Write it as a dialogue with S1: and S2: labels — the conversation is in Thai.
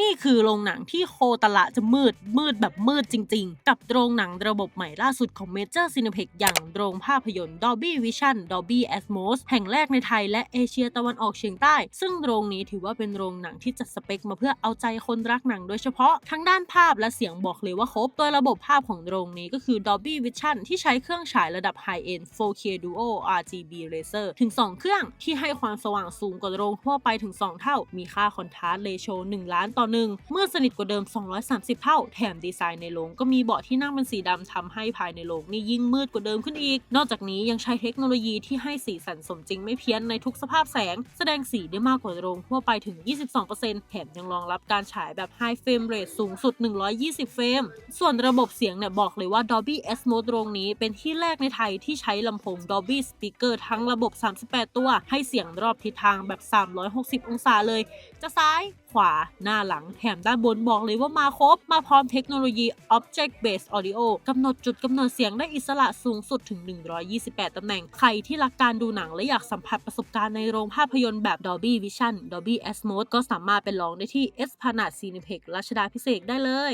S1: นี่คือโรงหนังที่โคตละจะมืดมืดแบบมืดจริง ๆ กับโรงหนังระบบใหม่ล่าสุดของ Major Cineplex อย่างโรงภาพยนตร์ Dolby Vision Dolby Atmos แห่งแรกในไทยและเอเชียตะวันออกเฉียงใต้ ซึ่งโรงนี้ถือว่าเป็นโรงหนังที่จัดสเปคมาเพื่อเอาใจคนรักหนังโดยเฉพาะ ทั้งด้านภาพและเสียงบอกเลยว่าครบ โดยระบบภาพของโรงนี้ก็คือ Dolby Vision ที่ใช้เครื่องฉายระดับ High End 4K Duo RGB Laser ถึง 2 เครื่องที่ให้ความสว่างสูงกว่าโรงทั่วไปถึง 2 เท่า มีค่าคอนทราสต์เรโช1ล้านต่อหนึ่งเมื่อสนิทกว่าเดิม 230 เท่า แถมดีไซน์ในโรงก็มีเบาะที่นั่งเป็นสีดำทำให้ภายในโรงนี่ยิ่งมืดกว่าเดิมขึ้นอีก นอกจากนี้ยังใช้เทคโนโลยีที่ให้สีสันสมจริงไม่เพี้ยนในทุกสภาพแสง แสดงสีได้มากกว่าโรงทั่วไปถึง 22%แถมยังรองรับการฉายแบบ High Frame Rate สูงสุด 120 เฟรม ส่วนระบบเสียงเนี่ยบอกเลยว่า Dolby Atmos โรงนี้เป็นที่แรกในไทยที่ใช้ลำโพง Dolby Speaker ทั้งระบบ 38 ตัว ให้เสียงรอบทิศทางแบบ 360 องศาเลย จะซ้าย ขวา หน้าหลังแถมด้านบนบอกเลยว่ามาครบ มาพร้อมเทคโนโลยี Object Based Audio กำหนดจุดกำเนิดเสียงได้อิสระสูงสุดถึง 128 ตำแหน่ง ใครที่รักการดูหนังและอยากสัมผัสประสบการณ์ในโรงภาพยนตร์แบบ Dolby Vision Dolby Atmos ก็สามารถไปลองได้ที่ Esplanade Cineplex รัชดาพิเศษได้เลย